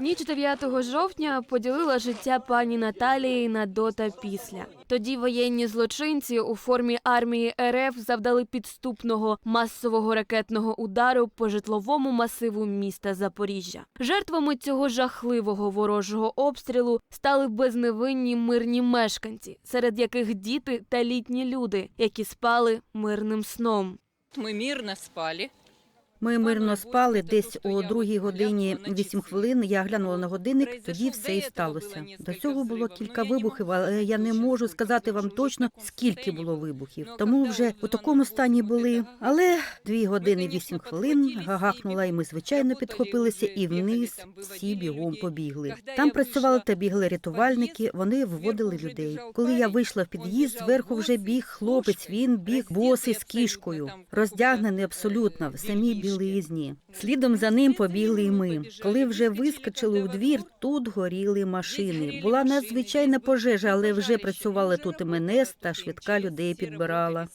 9 жовтня поділила життя пані Наталії на до та після. Тоді воєнні злочинці у формі армії РФ завдали підступного масового ракетного удару по житловому масиву міста Запоріжжя. Жертвами цього жахливого ворожого обстрілу стали безневинні мирні мешканці, серед яких діти та літні люди, які спали мирним сном. Мы мирно спали. Ми мирно спали десь о другій годині 8 хвилин. Я глянула на годинник, тоді все і сталося. До цього було кілька вибухів, але я не можу сказати вам точно, скільки було вибухів. Тому вже у такому стані були. Але дві години 8 хвилин гагакнула, і ми звичайно підхопилися і вниз всі бігом побігли. Там працювали та бігли рятувальники. Вони виводили людей. Коли я вийшла в під'їзд, зверху вже біг хлопець. Він біг босий з кішкою, роздягнений абсолютно в самій білизні. Слідом за ним побігли і ми. Коли вже вискочили у двір, тут горіли машини. Була надзвичайна пожежа, але вже працювали тут і МНС та швидка людей підбирала.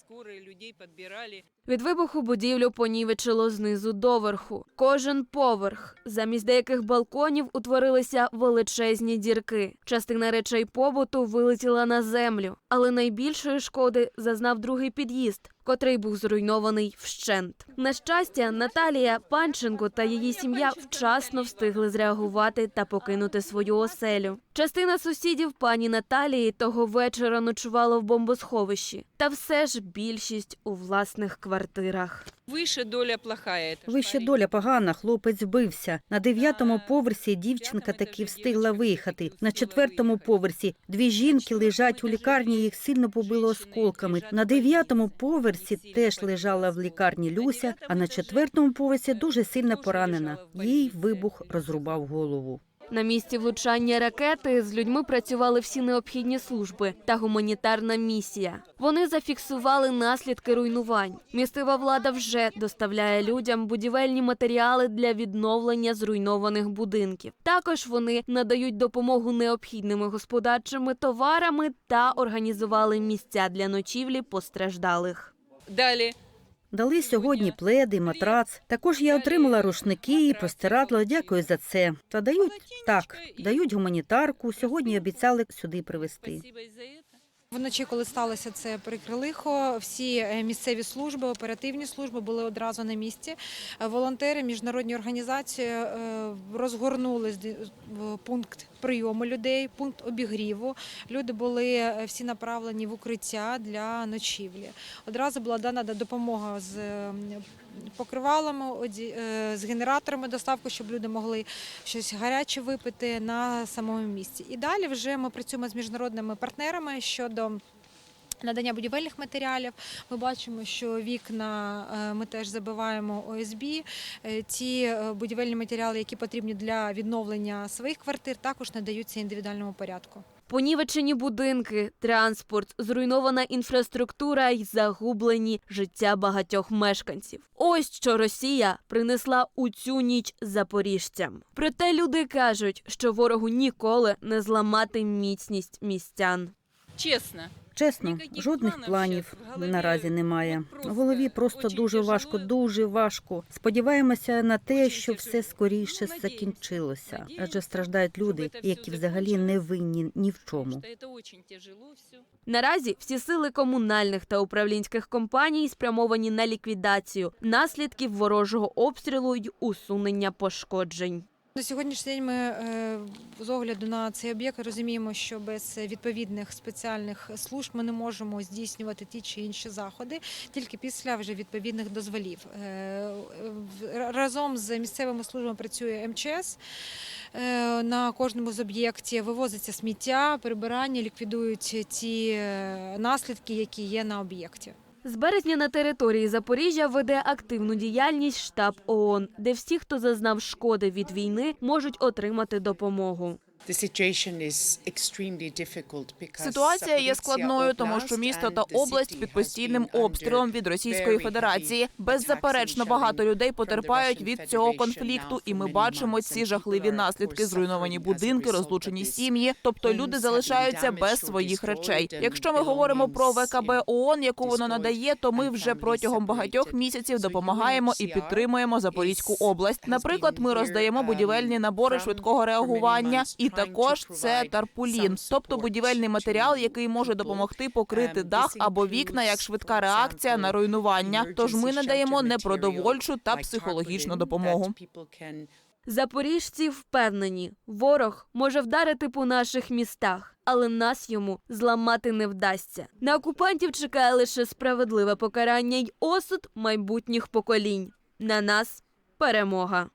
Від вибуху будівлю понівечило знизу доверху. Кожен поверх. Замість деяких балконів утворилися величезні дірки. Частина речей побуту вилетіла на землю, але найбільшої шкоди зазнав другий під'їзд, котрий був зруйнований вщент. На щастя, Наталія Панченко та її сім'я вчасно встигли зреагувати та покинути свою оселю. Частина сусідів пані Наталії того вечора ночувала в бомбосховищі, та все ж більшість у власних квартирах. Выше доля плохая. Вище доля погана, хлопець вбився. На дев'ятому поверсі дівчинка таки встигла виїхати. На четвертому поверсі дві жінки лежать у лікарні, їх сильно побило осколками. На дев'ятому поверсі теж лежала в лікарні Люся, а на четвертому поверсі дуже сильно поранена. Їй вибух розрубав голову. На місці влучання ракети з людьми працювали всі необхідні служби та гуманітарна місія. Вони зафіксували наслідки руйнувань. Місцева влада вже доставляє людям будівельні матеріали для відновлення зруйнованих будинків. Також вони надають допомогу необхідними господарчими товарами та організували місця для ночівлі постраждалих. Дали Дали сьогодні пледи, матрац. Також я отримала рушники і простирадло. Дякую за це. Та дають так, дають гуманітарку. Сьогодні обіцяли сюди привезти. Вночі, коли сталося це прикре лихо, всі е, місцеві служби, оперативні служби були одразу на місці. Е, Волонтери, міжнародні організації е, розгорнули пункт прийому людей, пункт обігріву. Люди були всі направлені в укриття для ночівлі. Одразу була дана допомога з покривалами, е, з генераторами доставку, щоб люди могли щось гаряче випити на самому місці. І далі вже ми працюємо з міжнародними партнерами щодо. Надання будівельних матеріалів. Ми бачимо, що вікна е, ми теж забиваємо ОСБ. Е, Ті е, будівельні матеріали, які потрібні для відновлення своїх квартир, також надаються індивідуальному порядку. Понівечені будинки, транспорт, зруйнована інфраструктура й загублені життя багатьох мешканців. Ось що Росія принесла у цю ніч запоріжцям. Проте люди кажуть, що ворогу ніколи не зламати міцність містян. Честно. Чесно, жодних планів наразі немає. В голові просто дуже важко, дуже важко. Сподіваємося на те, що все скоріше Ну, закінчилося, адже страждають люди, які взагалі не винні ні в чому. Наразі всі сили комунальних та управлінських компаній спрямовані на ліквідацію наслідків ворожого обстрілу й усунення пошкоджень. На сьогоднішній день ми е, з огляду на цей об'єкт розуміємо, що без відповідних спеціальних служб ми не можемо здійснювати ті чи інші заходи тільки після вже відповідних дозволів. Е, Разом з місцевими службами працює МЧС. Е, На кожному з об'єктів вивозиться сміття, прибирання, ліквідують ті наслідки, які є на об'єкті. З березня на території Запоріжжя веде активну діяльність штаб ООН, де всі, хто зазнав шкоди від війни, можуть отримати допомогу. Ситуація є складною, тому що місто та область під постійним обстрілом від Російської Федерації. Беззаперечно багато людей потерпають від цього конфлікту, і ми бачимо ці жахливі наслідки: зруйновані будинки, розлучені сім'ї. Тобто люди залишаються без своїх речей. Якщо ми говоримо про ВКБ ООН, яку воно надає, то ми вже протягом багатьох місяців допомагаємо і підтримуємо Запорізьку область. Наприклад, ми роздаємо будівельні набори швидкого реагування, і також це тарпулін, тобто будівельний матеріал, який може допомогти покрити дах або вікна як швидка реакція на руйнування. Тож ми надаємо непродовольчу та психологічну допомогу. Запоріжці впевнені, ворог може вдарити по наших містах, але нас йому зламати не вдасться. На окупантів чекає лише справедливе покарання й осуд майбутніх поколінь. На нас перемога.